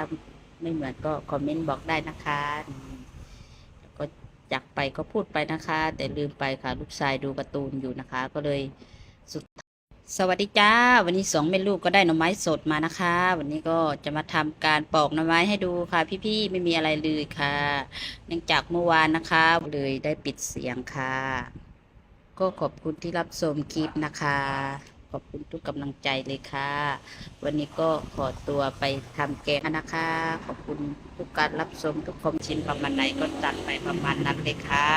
ถ้าไม่เหมือนก็คอมเมนต์บอกได้นะคะแล้วก็จากไปก็พูดไปนะคะ แต่ลืมไปค่ะลูกชายดูการ์ตูนอยู่นะคะ ก็เลยสุดสวัสดีจ้า วันนี้สองแม่ลูกก็ได้หน่อไม้สดมานะคะ วันนี้ก็จะมาทำการปอกหน่อไม้ให้ดูค่ะ พี่ๆไม่มีอะไรเลยค่ะ เนื่องจากเมื่อวานนะคะ เลยได้ปิดเสียงค่ะ ก็ขอบคุณที่รับชมคลิปนะคะ ขอบคุณทุกกำลังใจเลยค่ะ วันนี้ก็ขอตัวไปทำแกงนะคะ ขอบคุณทุกการรับชมทุกคอมชินประมาณไหนก็จัดไปประมาณนั้นเลยค่ะ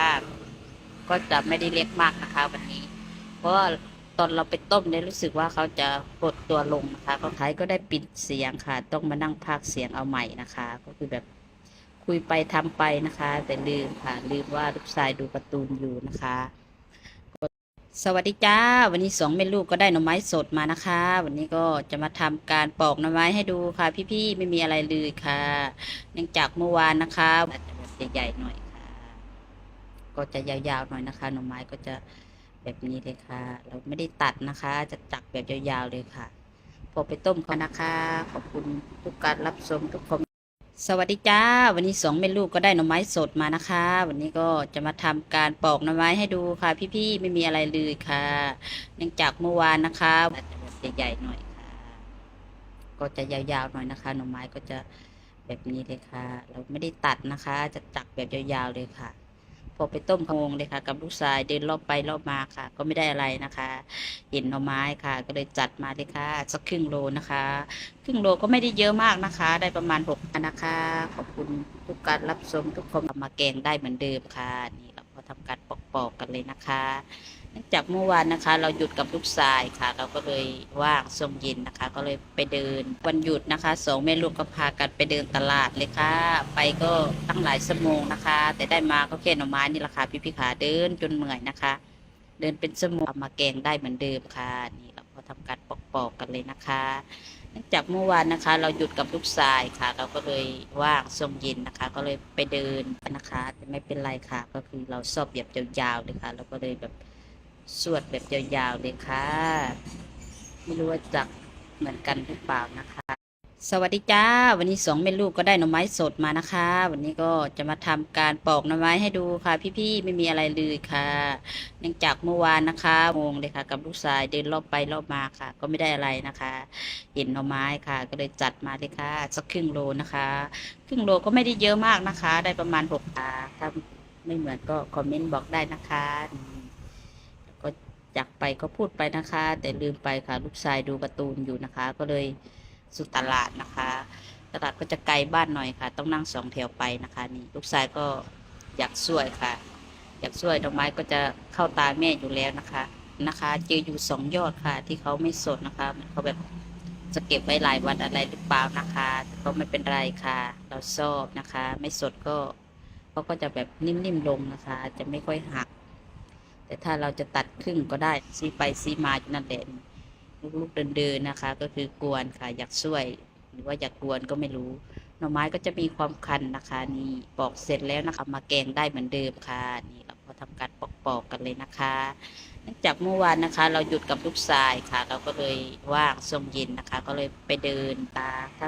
ก็จะไม่ได้เล็กมากนะคะ วันนี้ เพราะตอนเราไปต้มเนี่ยรู้สึกว่าเขาจะกดตัวลงนะคะก็ท้ายก็ได้ปิดเสียงค่ะ ต้องมานั่งพากเสียงเอาใหม่นะคะ ก็คือแบบคุยไปทำไปนะคะ แต่ลืมค่ะลืมว่าลูกชายดูการ์ตูนอยู่นะคะ สวัสดีจ้า วันนี้สองแม่ลูกก็ได้หน่อไม้สดมานะคะ วันนี้ก็จะมาทำการปอกหน่อไม้ให้ดูค่ะ พี่ๆไม่มีอะไรเลยค่ะ เนื่องจากเมื่อวานนะคะจจะใหญ่ๆหน่อยค่ะ ก็จะยาวๆหน่อยนะคะ หน่อไม้ก็จะแบบนี้เลยค่ะ เราไม่ได้ตัดนะคะ จะจักแบบยาวๆเลยค่ะ พอไปต้มเขานะคะ ขอบคุณทุกการรับชมทุกคอม สวัสดีจ้า วันนี้สองแม่ลูกก็ได้หน่อไม้สดมานะคะ วันนี้ก็จะมาทำการปอกหน่อไม้ให้ดูค่ะ พี่ๆไม่มีอะไรเลยค่ะ เนื่องจากเมื่อวานนะคะจะใหญ่ๆหน่อยค่ะ ก็จะยาวๆหน่อยนะคะหน่อไม้ก็จะแบบนี้เลยค่ะ เราไม่ได้ตัดนะคะ จะจักแบบยาวๆเลยค่ะ พอไปต้มขงงเลยค่ะ กับลูกชายเดินรอบไปรอบมาค่ะ ก็ไม่ได้อะไรนะคะ เห็นหน่อไม้ค่ะ ก็เลยจัดมาเลยค่ะสักครึ่งโลนะคะ ครึ่งโลก็ไม่ได้เยอะมากนะคะ ได้ประมาณหกนะคะ ขอบคุณทุกการรับชมทุกคนมาแกงได้เหมือนเดิมค่ะนี่เราก็ทำการปอกๆกันเลยนะคะ เนื่องจากเมื่อวานนะคะ เราหยุดกับลูกชายค่ะ เราก็เลยว่างช่วงเย็นนะคะ ก็เลยไปเดินวันหยุดนะคะสองแม่ลูกก็พากันไปเดินตลาดเลยค่ะ ไปก็ตั้งหลายชั่วโมงนะคะ แต่ได้มาก็แค่หน่อไม้นี่แหละค่ะพี่พี่ขาเดินจนเหนื่อยนะคะ เดินเป็นชั่วโมงเอามาแกงได้เหมือนเดิมค่ะ นี่เราก็ทำการปอกๆกันเลยนะคะเนื่องจากเมื่อวานนะคะ เราหยุดกับลูกชายค่ะ เราก็เลยว่างช่วงเย็นนะคะ ก็เลยไปเดินนะคะแต่ไม่เป็นไรค่ะ ก็คือเราสอบแบบยาวๆเลยค่ะเราก็เลยแบบ สวดแบบยาวๆเลยค่ะ ไม่รู้ว่าจะเหมือนกันหรือเปล่านะคะ สวัสดีจ้า วันนี้สองแม่ลูกก็ได้หน่อไม้สดมานะคะ วันนี้ก็จะมาทำการปอกหน่อไม้ให้ดูค่ะ พี่ๆไม่มีอะไรเลยค่ะ เนื่องจากเมื่อวานนะคะงงเลยค่ะ กับลูกชายเดินรอบไปรอบมาค่ะ ก็ไม่ได้อะไรนะคะ เห็นหน่อไม้ค่ะ ก็เลยจัดมาเลยค่ะสักครึ่งโลนะคะ ครึ่งโลก็ไม่ได้เยอะมากนะคะ ได้ประมาณหกตาถ้าไม่เหมือนก็คอมเมนต์บอกได้นะคะ ก็จากไปก็พูดไปนะคะ แต่ลืมไปค่ะลูกชายดูการ์ตูนอยู่นะคะ ก็เลยสุดตลาดนะคะ ตลาดก็จะไกลบ้านหน่อยค่ะ ต้องนั่งสองแถวไปนะคะนี่ลูกชายก็อยากช่วยค่ะ อยากช่วยดอกไม้ก็จะเข้าตาแม่อยู่แล้วนะคะนะคะ เจออยู่สองยอดค่ะ ที่เขาไม่สดนะคะมือนเขาแบบจะเก็บไว้หลายวันอะไรหรือเปล่านะคะแต่ก็ไม่เป็นไรค่ะ เราชอบนะคะ ไม่สดก็เขาก็จะแบบนิ่มๆลงนะคะ จะไม่ค่อยหัก แต่ถ้าเราจะตัดครึ่งก็ได้ซีไปซีมาอยู่นั่นแหละลูกๆเดินๆนะคะ ก็คือกวนค่ะ อยากช่วย หรือว่าอยากกวนก็ไม่รู้ หน่อไม้ก็จะมีความคันนะคะ นี่ปอกเสร็จแล้วนะคะมาแกงได้เหมือนเดิมค่ะ นี่เราก็ทำการปอกๆกันเลยนะคะเนื่องจากเมื่อวานนะคะ เราหยุดกับลูกชายค่ะ เราก็เลยว่างช่วงเย็นนะคะ ก็เลยไปเดินตาถ้า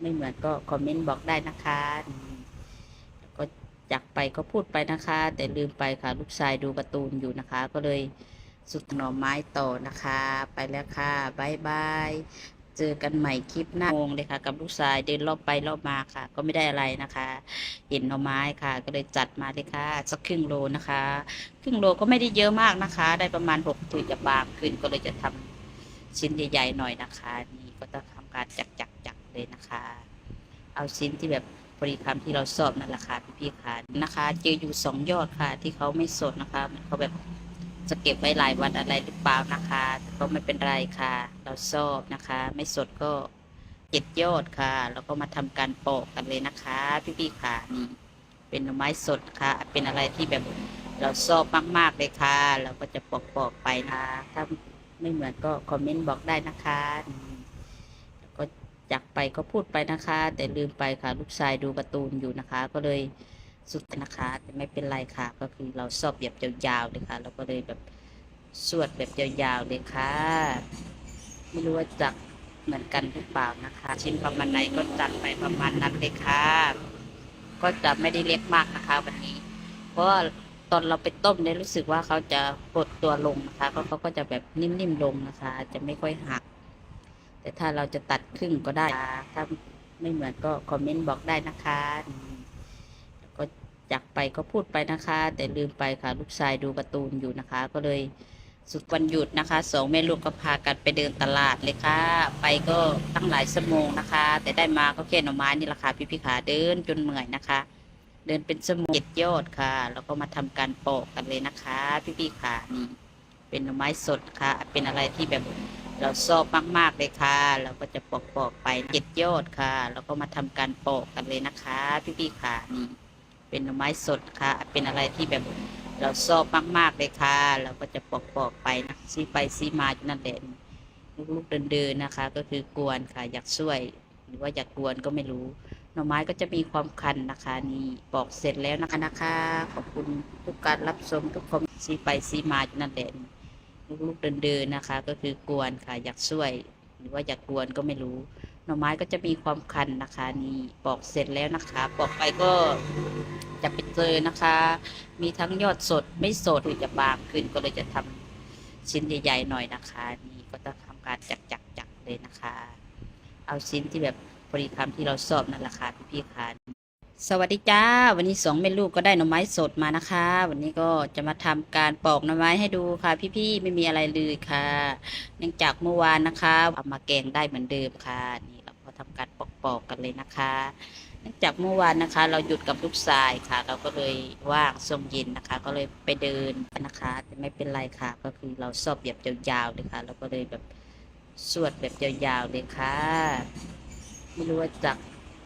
ไม่เหมือนก็คอมเมนต์บอกได้นะคะนี่ ก็จากไปก็พูดไปนะคะ แต่ลืมไปค่ะลูกชายดูการ์ตูนอยู่นะคะ ก็เลยสุดหน่อไม้ต่อนะคะ ไปแล้วค่ะบายบายเจอกันใหม่คลิปหน้างงเลยค่ะ กับลูกชายเดินรอบไปรอบมาค่ะ ก็ไม่ได้อะไรนะคะ เห็นหน่อไม้ค่ะ ก็เลยจัดมาเลยค่ะสักครึ่งโลนะคะ ครึ่งโลก็ไม่ได้เยอะมากนะคะ ได้ประมาณหกถือจะบางขึ้นก็เลยจะทำชิ้นใหญ่ๆหน่อยนะคะ นี่ก็จะทำการจักจักจักเลยนะคะ เอาชิ้นที่แบบ พอดีคำที่เราชอบนั่นแหละค่ะพี่ๆค่ะนะคะ เจออยู่สองยอดค่ะ ที่เขาไม่สดนะคะเหมือนเขาแบบจะเก็บไว้หลายวันอะไรหรือเปล่านะคะแต่ก็ไม่เป็นไรค่ะ เราชอบนะคะ ไม่สดก็เจ็ดยอดค่ะ แล้วก็มาทำการปอกกันเลยนะคะ พี่ๆค่ะนี่เป็นหน่อไม้สดค่ะ เป็นอะไรที่แบบเราชอบมาก ๆ เลยค่ะ เราก็จะปอกๆไปนะ ถ้าไม่เหมือนก็คอมเมนต์บอกได้นะคะนี่ ก็จากไปก็พูดไปนะคะ แต่ลืมไปค่ะลูกชายดูการ์ตูนอยู่นะคะ ก็เลยสุดนะคะแต่ไม่เป็นไรค่ะ ก็คือเราชอบแบบยาวๆเลยค่ะเราก็เลยแบบสวดแบบยาวๆเลยค่ะ ไม่รู้ว่าจักเราชอบเหมือนกันหรือเปล่านะคะ ชิ้นประมาณไหนก็จัดไปประมาณนั้นเลยค่ะ ก็จะไม่ได้เล็กมากนะคะ วันนี้ เพราะตอนเราไปต้มเนี่ยรู้สึกว่าเขาจะกดตัวลงนะคะก็เขาก็จะแบบนิ่มๆลงนะคะ จะไม่ค่อยหัก แต่ถ้าเราจะตัดครึ่งก็ได้ ถ้าไม่เหมือนก็คอมเมนต์บอกได้นะคะก็อยากไปก็พูดไปนะคะ แต่ลืมไปค่ะลูกชายดูการ์ตูนอยู่นะคะ ก็เลยสุดวันหยุดนะคะสองแม่ลูกก็พากันไปเดินตลาดเลยค่ะ ไปก็ตั้งหลายชั่วโมงนะคะ แต่ได้มาก็แค่หน่อไม้นี่แหละค่ะพี่พี่ขาเดินจนเหนื่อยนะคะ เดินเป็นชั่วโมงเจ็ดยอดค่ะ แล้วก็มาทำการปอกกันเลยนะคะ พี่พี่ขานี่เป็นหน่อไม้สดค่ะ เป็นอะไรที่แบบ เราชอบมาก ๆ เลยค่ะ เราก็จะปอกๆไปเจ็ดยอดค่ะ แล้วก็มาทำการปอกกันเลยนะคะ พี่ๆค่ะนี่ เป็นหน่อไม้สดค่ะ เป็นอะไรที่แบบเราชอบมาก ๆ เลยค่ะ เราก็จะปอกๆไปนะซีไปซีมาอยู่นั่นแหละลูกๆเดินๆนะคะ ก็คือกวนค่ะ อยากช่วย หรือว่าอยากกวนก็ไม่รู้หน่อไม้ก็จะมีความคันนะคะ นี่ปอกเสร็จแล้วนะคะนะคะ ขอบคุณทุกการรับชมทุกคอมซีไปซีมาอยู่นั่นแหละ ลูกๆเดินๆนะคะ ก็คือกวนค่ะ อยากช่วย หรือว่าอยากกวนก็ไม่รู้ หน่อไม้ก็จะมีความคันนะคะ นี่ปอกเสร็จแล้วนะคะ ปอกไปก็จะไปเจอนะคะ มีทั้งยอดสดไม่สดหรือจะบางขึ้นก็เลยจะทำชิ้นใหญ่ๆหน่อยนะคะ นี่ก็จะทำการจักจักจักๆเลยนะคะ เอาชิ้นที่แบบพอดีคำที่เราชอบนั่นแหละค่ะพี่ๆค่ะ สวัสดีจ้า วันนี้สองแม่ลูกก็ได้หน่อไม้สดมานะคะ วันนี้ก็จะมาทำการปอกหน่อไม้ให้ดูค่ะ พี่ๆไม่มีอะไรเลยค่ะ เนื่องจากเมื่อวานนะคะเอามาแกงได้เหมือนเดิมค่ะ นี่เราก็ทำการปอกๆกันเลยนะคะ เนื่องจากเมื่อวานนะคะ เราหยุดกับลูกชายค่ะ เราก็เลยว่างช่วงเย็นนะคะ ก็เลยไปเดินนะคะแต่ไม่เป็นไรค่ะ ก็คือเราชอบแบบยาวๆเลยค่ะ เราก็เลยแบบสวดแบบยาวๆเลยค่ะ ไม่รู้ว่าจะ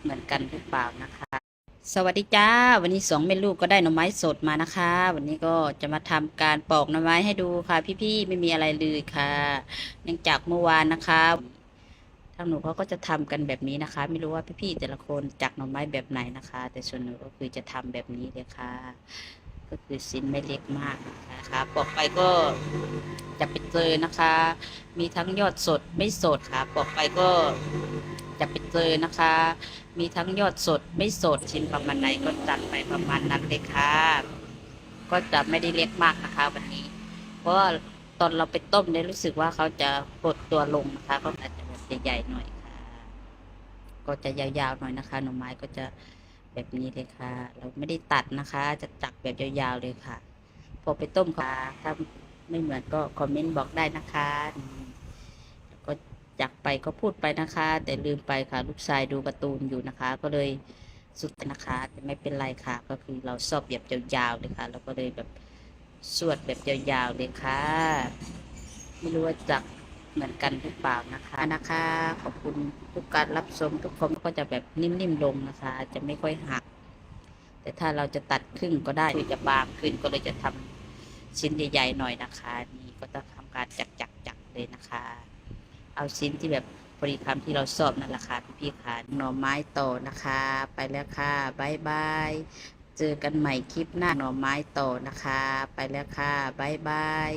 เหมือนกันหรือเปล่านะคะ สวัสดีจ้า วันนี้สองแม่ลูกก็ได้หน่อไม้สดมานะคะ วันนี้ก็จะมาทำการปอกหน่อไม้ให้ดูค่ะ พี่ๆไม่มีอะไรเลยค่ะ เนื่องจากเมื่อวานนะคะทางหนูเขาก็จะทำกันแบบนี้นะคะ ไม่รู้ว่าพี่ๆแต่ละคนจักหน่อไม้แบบไหนนะคะ แต่ส่วนหนูก็คือจะทำแบบนี้เลยค่ะ ก็คือชิ้นไม่เล็กมากนะคะปอกไปก็จะไปเจอนะคะ มีทั้งยอดสดไม่สดค่ะปอกไปก็ จะไปเจอนะคะ มีทั้งยอดสดไม่สดชิ้นประมาณไหนก็จัดไปประมาณนั้นเลยค่ะ ก็จะไม่ได้เล็กมากนะคะ วันนี้ เพราะตอนเราไปต้มเนี่ยรู้สึกว่าเขาจะกดตัวลงนะคะ ก็อาจจะแบบใหญ่ๆหน่อยค่ะ ก็จะยาวๆหน่อยนะคะ หน่อไม้ก็จะแบบนี้เลยค่ะ เราไม่ได้ตัดนะคะ จะจักแบบยาวๆเลยค่ะ พอไปต้มค่ะถ้าไม่เหมือนก็คอมเมนต์บอกได้นะคะ อยากไปก็พูดไปนะคะ แต่ลืมไปค่ะลูกชายดูการ์ตูนอยู่นะคะ ก็เลยสุดนะคะแต่ไม่เป็นไรค่ะ ก็คือเราชอบแบบยาวๆเลยค่ะเราก็เลยแบบสวดแบบยาวๆเลยค่ะ ไม่รู้ว่าจะเหมือนกันหรือเปล่านะคะนะคะ ขอบคุณทุกการรับชมทุกคนก็จะแบบนิ่มๆลงนะคะ จะไม่ค่อยหัก แต่ถ้าเราจะตัดครึ่งก็ได้หรือจะบางขึ้นก็เลยจะทำชิ้นใหญ่ๆหน่อยนะคะ นี่ก็จะทำการจักจักจักๆเลยนะคะ เอาชิ้นที่แบบพอดีคำที่เราชอบนั่นแหละค่ะพี่ๆค่ะหน่อไม้ต่อนะคะ ไปแล้วค่ะบายบายเจอกันใหม่คลิปหน้าหน่อไม้ต่อนะคะ ไปแล้วค่ะบายบาย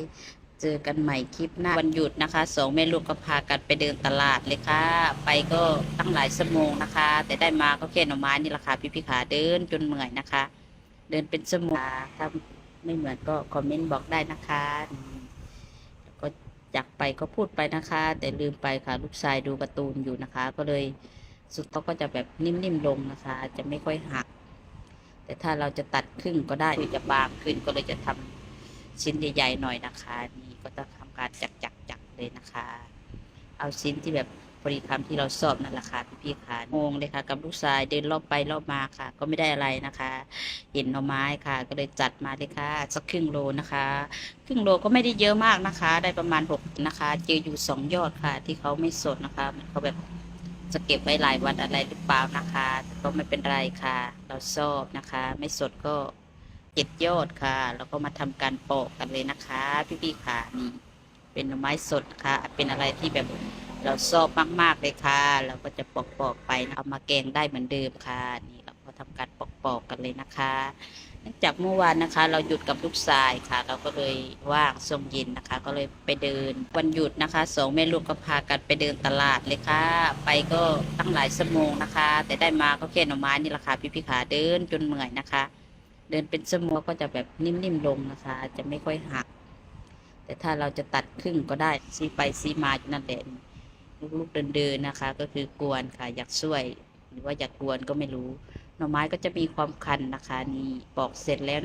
เจอกันใหม่คลิปหน้าวันหยุดนะคะสองแม่ลูกก็พากันไปเดินตลาดเลยค่ะ ไปก็ตั้งหลายชั่วโมงนะคะ แต่ได้มาก็แค่หน่อไม้นี่แหละค่ะพี่ๆค่ะเดินจนเหนื่อยนะคะ เดินเป็นชั่วโมงถ้าไม่เหมือนก็คอมเมนต์บอกได้นะคะ อยากไปก็พูดไปนะคะ แต่ลืมไปค่ะลูกชายดูการ์ตูนอยู่นะคะ ก็เลยสุดท้าก็จะแบบนิ่มๆลงนะคะ จะไม่ค่อยหัก แต่ถ้าเราจะตัดครึ่งก็ได้หรือจะบางขึ้นก็เลยจะทำชิ้นใหญ่ๆหน่อยนะคะ นี่ก็จะทำการจักจักจักๆเลยนะคะ เอาชิ้นที่แบบ พอดีคำที่เราชอบนั่นแหละค่ะพี่ๆค่ะงงเลยค่ะ กับลูกชายเดินรอบไปรอบมาค่ะ ก็ไม่ได้อะไรนะคะ เห็นหน่อไม้ค่ะ ก็เลยจัดมาเลยค่ะสักครึ่งโลนะคะ ครึ่งโลก็ไม่ได้เยอะมากนะคะ ได้ประมาณหกนะคะ เจออยู่สองยอดค่ะ ที่เขาไม่สดนะคะเหมือนเขาแบบจะเก็บไว้หลายวันอะไรหรือเปล่านะคะก็ไม่เป็นไรค่ะ เราชอบนะคะ ไม่สดก็เจ็ดยอดค่ะ แล้วก็มาทำการปอกกันเลยนะคะ พี่ๆค่ะนี่เป็นหน่อไม้สดค่ะ เป็นอะไรที่แบบ เราชอบมากๆเลยค่ะ เราก็จะปอกๆไปนะเอามาแกงได้เหมือนเดิมค่ะนี่เราก็ทำการปอกๆกันเลยนะคะนื่องจากเมื่อวานนะคะ เราหยุดกับลูกชายค่ะ เราก็เลยว่างช่วงเย็นนะคะ ก็เลยไปเดินวันหยุดนะคะสองแม่ลูกก็พากันไปเดินตลาดเลยค่ะ ไปก็ตั้งหลายชั่วโมงนะคะ แต่ได้มาก็แค่หน่อไม้นี่แหละค่ะพี่พี่ขาเดินจนเหนื่อยนะคะ เดินเป็นชั่วโมงก็จะแบบนิ่มๆลงนะคะ จะไม่ค่อยหัก แต่ถ้าเราจะตัดครึ่งก็ได้ซีไปซีมาอยู่นั่นแหละ ลูกๆเดินๆนะคะ ก็คือกวนค่ะอยากช่วย หรือว่าอยากกวนก็ไม่รู้ หน่อไม้ก็จะมีความคันนะคะนี่ปอกเสร็จแล้วนะคะ